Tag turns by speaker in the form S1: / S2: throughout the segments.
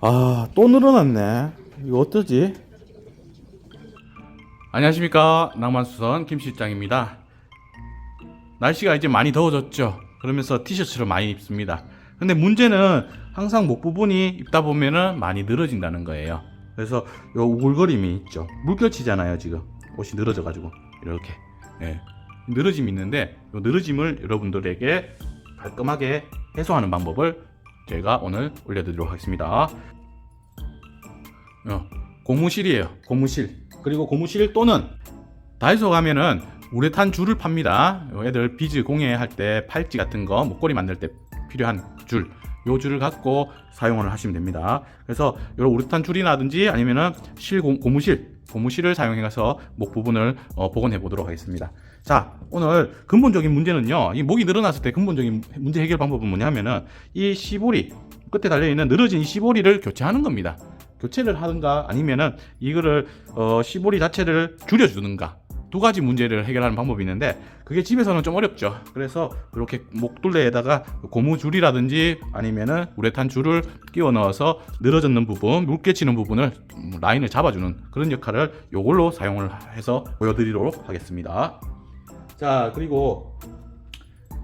S1: 아, 또 늘어났네. 이거 어떠지?
S2: 안녕하십니까. 낭만수선 김실장입니다. 날씨가 이제 많이 더워졌죠. 그러면서 티셔츠를 많이 입습니다. 근데 문제는 항상 목 부분이 입다 보면은 많이 늘어진다는 거예요. 그래서 요 우글거림이 있죠. 물결치잖아요 지금. 옷이 늘어져 가지고. 이렇게. 예. 늘어짐이 있는데 요 늘어짐을 여러분들에게 깔끔하게 해소하는 방법을 제가 오늘 올려드리도록 하겠습니다 어, 고무실이에요 고무실 그리고 고무실 또는 다이소 가면은 우레탄 줄을 팝니다. 요 애들 비즈 공예할 때 팔찌 같은 거 목걸이 만들 때 필요한 줄. 요 줄을 갖고 사용을 하시면 됩니다. 그래서 이런 우레탄 줄이라든지 아니면은 실 고, 고무실 고무실을 사용해서 목 부분을 어, 복원해 보도록 하겠습니다. 자, 오늘 근본적인 문제는요. 이 목이 늘어났을 때 근본적인 문제 해결 방법은 뭐냐면은 이 시보리 끝에 달려 있는 늘어진 이 시보리를 교체하는 겁니다. 교체를 하든가 아니면은 이거를 어, 시보리 자체를 줄여주든가 두 가지 문제를 해결하는 방법이 있는데 그게 집에서는 좀 어렵죠. 그래서 이렇게 목둘레에다가 고무줄이라든지 아니면은 우레탄 줄을 끼워 넣어서 늘어졌는 부분, 묽게 치는 부분을 라인을 잡아주는 그런 역할을 요걸로 사용을 해서 보여드리도록 하겠습니다. 자 그리고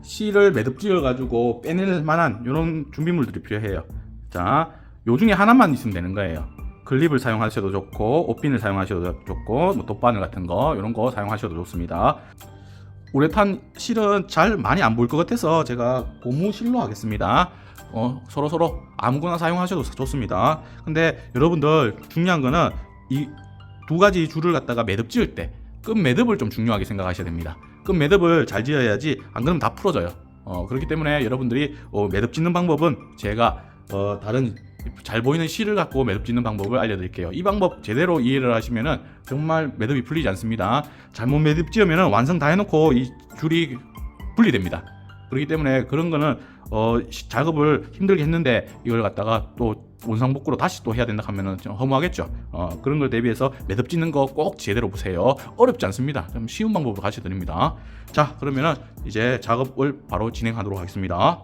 S2: 실을 매듭 지어 가지고 빼낼 만한 이런 준비물들이 필요해요. 자, 요 중에 하나만 있으면 되는 거예요. 클립을 사용하셔도 좋고, 옷핀을 사용하셔도 좋고, 뭐 돗바늘 같은 거 이런 거 사용하셔도 좋습니다. 우레탄 실은 잘 많이 안 보일 것 같아서 제가 고무실로 하겠습니다. 어, 서로 서로 아무거나 사용하셔도 좋습니다. 근데 여러분들 중요한 거는 이 두 가지 줄을 갖다가 매듭 지을 때 끝 매듭을 좀 중요하게 생각하셔야 됩니다. 끝 매듭을 잘 지어야지 안 그러면 다 풀어져요. 어, 그렇기 때문에 여러분들이 어, 매듭 짓는 방법은 제가 어, 다른 잘 보이는 실을 갖고 매듭 짓는 방법을 알려드릴게요. 이 방법 제대로 이해를 하시면은 정말 매듭이 풀리지 않습니다. 잘못 매듭 지으면은 완성 다 해놓고 이 줄이 분리됩니다. 그렇기 때문에 그런 거는 어, 시- 작업을 힘들게 했는데 이걸 갖다가 또 원상복구로 다시 또 해야 된다 하면은 좀 허무하겠죠. 어, 그런 걸 대비해서 매듭 짓는 거 꼭 제대로 보세요. 어렵지 않습니다. 좀 쉬운 방법으로 가르쳐 드립니다. 자, 그러면은 이제 작업을 바로 진행하도록 하겠습니다.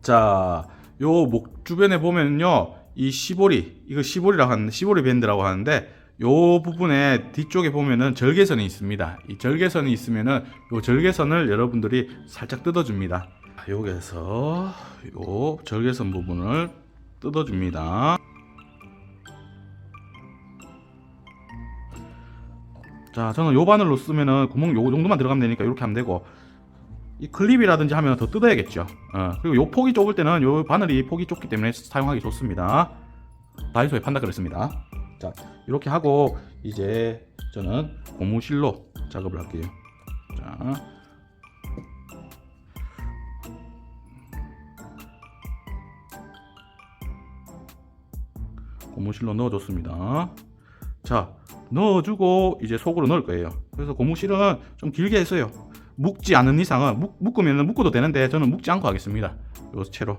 S2: 자, 요 목 주변에 보면요. 이 시보리, 이거 시보리라고 하는데, 시보리 밴드라고 하는데, 요 부분에 뒤쪽에 보면은 절개선이 있습니다. 이 절개선이 있으면은 요 절개선을 여러분들이 살짝 뜯어줍니다. 여기에서 요 절개선 부분을 뜯어줍니다. 자, 저는 요 바늘로 쓰면은 구멍 요 정도만 들어가면 되니까 이렇게 하면 되고, 이 클립이라든지 하면 더 뜯어야겠죠. 어, 그리고 요 폭이 좁을 때는 요 바늘이 폭이 좁기 때문에 사용하기 좋습니다. 다이소에 판다 그랬습니다. 자, 이렇게 하고 이제 저는 고무실로 작업을 할게요. 자. 고무실로 넣어줬습니다. 자, 넣어주고 이제 속으로 넣을 거예요. 그래서 고무실은 좀 길게 했어요. 묶지 않은 이상은 묶, 묶으면 묶어도 되는데 저는 묶지 않고 하겠습니다. 요 채로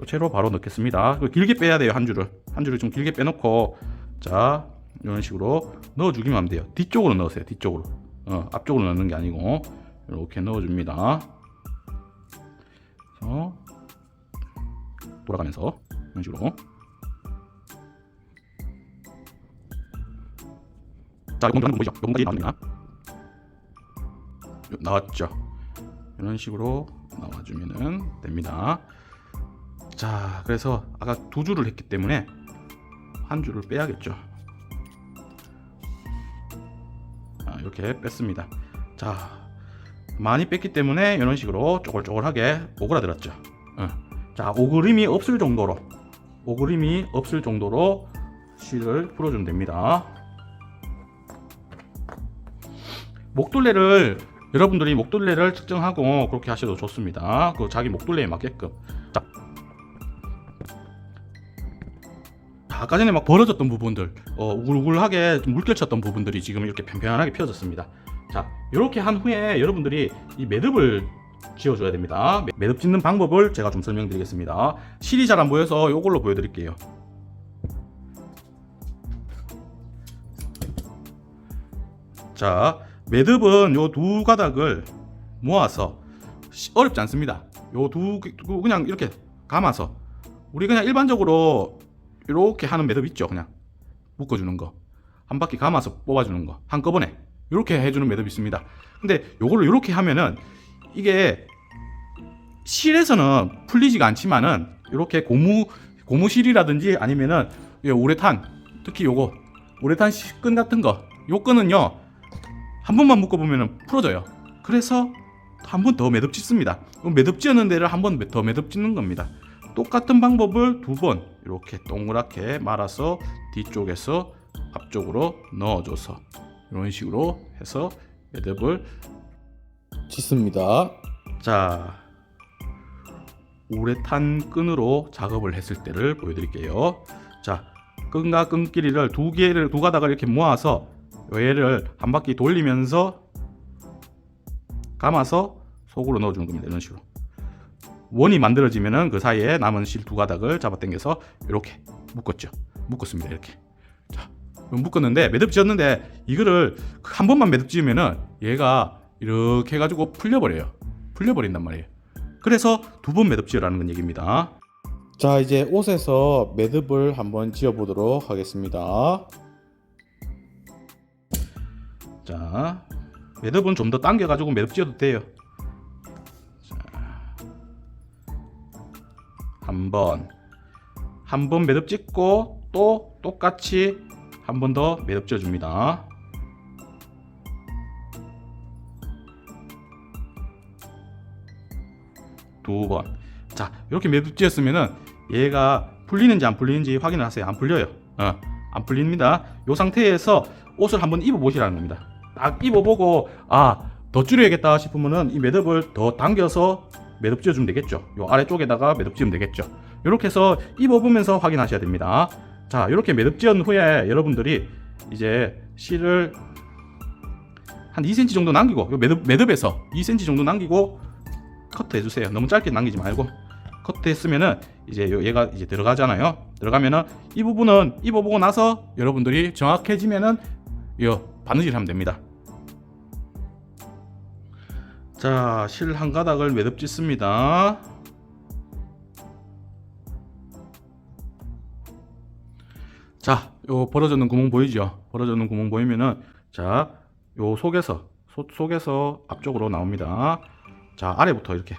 S2: 요 채로 바로 넣겠습니다. 길게 빼야 돼요 한 줄을 한 줄을 좀 길게 빼놓고 자 이런 식으로 넣어주기만 하면 돼요. 뒤쪽으로 넣으세요. 뒤쪽으로 어, 앞쪽으로 넣는 게 아니고 이렇게 넣어줍니다. 돌아가면서 이런 식으로 자 이건 좀 보이죠? 요건까지 나옵니다. 요- 나왔죠. 이런 식으로 나와주면은 됩니다. 자, 그래서 아까 두 줄을 했기 때문에 한 줄을 빼야겠죠. 아, 이렇게 뺐습니다. 자, 많이 뺐기 때문에 이런 식으로 쪼글쪼글하게 오그라들었죠. 어. 자, 오그림이 없을 정도로 오그림이 없을 정도로 실을 풀어주면 됩니다. 목둘레를 여러분들이 목둘레를 측정하고 그렇게 하셔도 좋습니다. 그 자기 목둘레에 맞게끔. 자. 아까 전에 막 벌어졌던 부분들, 어, 우글우글하게 좀 물결쳤던 부분들이 지금 이렇게 편편하게 펴졌습니다. 자, 이렇게 한 후에 여러분들이 이 매듭을 지어줘야 됩니다. 매- 매듭 짓는 방법을 제가 좀 설명드리겠습니다. 실이 잘 안 보여서 이걸로 보여드릴게요. 자, 매듭은 요 두 가닥을 모아서 시- 어렵지 않습니다. 요 두 그냥 이렇게 감아서 우리 그냥 일반적으로 이렇게 하는 매듭 있죠. 그냥 묶어주는 거. 한 바퀴 감아서 뽑아주는 거. 한꺼번에. 이렇게 해주는 매듭 있습니다. 근데 요걸로 이렇게 하면은 이게 실에서는 풀리지가 않지만은 이렇게 고무 고무실이라든지 아니면은 이 우레탄 특히 요거 우레탄 시- 끈 같은 거 요 끈은요 한 번만 묶어보면 풀어져요. 그래서 한 번 더 매듭 짓습니다. 요 매듭 지었는 데를 한 번 더 매듭 짓는 겁니다. 똑같은 방법을 두 번 이렇게 동그랗게 말아서 뒤쪽에서 앞쪽으로 넣어줘서 이런 식으로 해서 매듭을
S1: 짓습니다.
S2: 자 우레탄 끈으로 작업을 했을 때를 보여드릴게요. 자 끈과 끈 길이를 두 개를 두 가닥을 이렇게 모아서 얘를 한 바퀴 돌리면서 감아서 속으로 넣어주는 겁니다. 이런 식으로 원이 만들어지면은 그 사이에 남은 실 두 가닥을 잡아당겨서 이렇게 묶었죠. 묶었습니다. 이렇게 자 묶었는데 매듭 지었는데 이거를 한 번만 매듭 지으면은 얘가 이렇게 해가지고 풀려버려요. 풀려버린단 말이에요. 그래서 두 번 매듭 지으라는 건 얘기입니다.
S1: 자, 이제 옷에서 매듭을 한번 지어 보도록 하겠습니다.
S2: 자, 매듭은 좀 더 당겨가지고 매듭 지어도 돼요. 한 번, 한 번 매듭 짓고 또 똑같이 한 번 더 매듭 지어줍니다. 두 번. 자, 이렇게 매듭 지었으면은 얘가 풀리는지 안 풀리는지 확인을 하세요. 안 풀려요. 어, 안 풀립니다. 이 상태에서 옷을 한번 입어 보시라는 겁니다. 딱 입어보고 아 더 줄여야겠다 싶으면은 이 매듭을 더 당겨서 매듭 지어주면 되겠죠. 요 아래쪽에다가 매듭 지으면 되겠죠. 이렇게 해서 입어보면서 확인하셔야 됩니다. 자, 이렇게 매듭 지은 후에 여러분들이 이제 실을 한 2cm 정도 남기고 요 매듭 매듭에서 2cm 정도 남기고 커트 해주세요. 너무 짧게 남기지 말고 커트 했으면은 이제 요 얘가 이제 들어가잖아요. 들어가면은 이 부분은 입어보고 나서 여러분들이 정확해지면은 요 바느질 하면 됩니다. 자, 실 한 가닥을 매듭 짓습니다. 자, 요 벌어졌는 구멍 보이죠? 벌어졌는 구멍 보이면은 자, 요 속에서 소, 속에서 앞쪽으로 나옵니다. 자, 아래부터 이렇게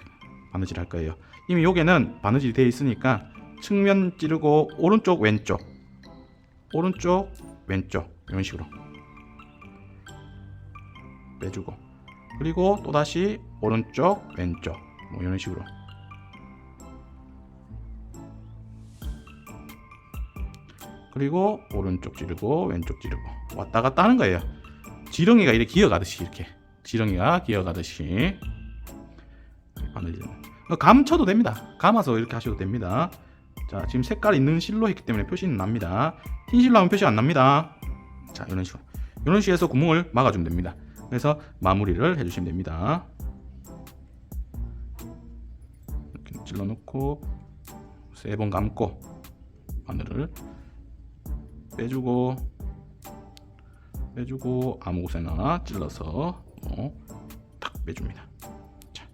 S2: 바느질 할 거예요. 이미 요게는 바느질이 되어 있으니까 측면 찌르고 오른쪽 왼쪽 오른쪽 왼쪽 이런 식으로 빼주고 그리고 또 다시 오른쪽 왼쪽 뭐 이런 식으로. 그리고 오른쪽 찌르고 왼쪽 찌르고. 왔다 갔다 하는 거예요. 지렁이가 이렇게 기어가듯이 이렇게. 지렁이가 기어가듯이. 감쳐도 됩니다. 감아서 이렇게 하셔도 됩니다. 자 지금 색깔 있는 실로 했기 때문에 표시는 납니다. 흰 실로 하면 표시 안 납니다. 자 이런 식으로. 이런 해서 구멍을 막아주면 됩니다 그래서 마무리를 해주시면 됩니다. 이렇게 찔러 놓고 세 번 감고 바늘을 빼주고 빼주고 아무 곳에나 찔러서 어, 탁 빼줍니다. 자,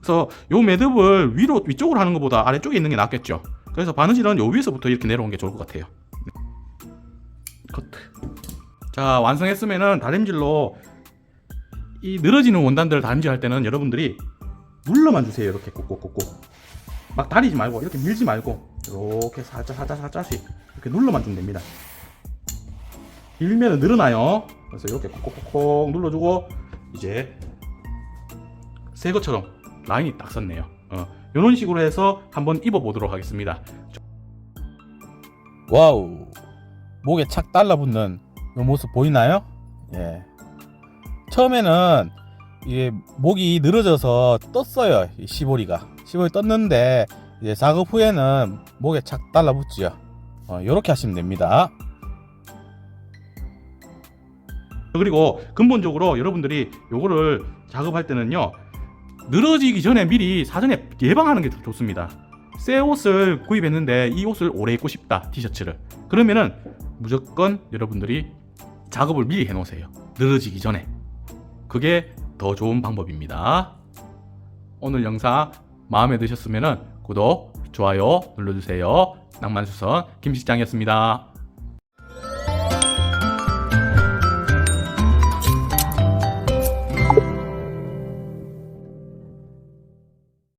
S2: 그래서 요 매듭을 위로 위쪽으로 하는 것보다 아래쪽에 있는 게 낫겠죠? 그래서 바느질은 요 위에서부터 이렇게 내려오는 게 좋을 것 같아요. 네. 커트 자 완성했으면은 다림질로 이 늘어지는 원단들을 다림질할 때는 여러분들이 눌러만 주세요 이렇게 꾹꾹꾹꾹 막 다리지 말고 이렇게 밀지 말고 이렇게 살짝 살짝 살짝씩 이렇게 눌러만 주면 됩니다 밀면은 늘어나요 그래서 이렇게 콕콕콕콕 눌러주고 이제 새 것처럼 라인이 딱 섰네요 어, 이런 식으로 해서 한번 입어보도록 하겠습니다
S1: 와우. 목에 착 달라붙는 이 모습 보이나요? 예. 처음에는 이게 목이 늘어져서 떴어요. 이 시보리가. 시보리 떴는데 이제 작업 후에는 목에 착 달라붙죠. 어, 이렇게 하시면 됩니다.
S2: 그리고 근본적으로 여러분들이 요거를 작업할 때는요 늘어지기 전에 미리 사전에 예방하는 게 좋- 좋습니다 새 옷을 구입했는데 이 옷을 오래 입고 싶다 티셔츠를 그러면은 무조건 여러분들이 작업을 미리 해놓으세요 늘어지기 전에 그게 더 좋은 방법입니다 오늘 영상 마음에 드셨으면 구독, 좋아요 눌러주세요. 낭만수선 김실장이었습니다.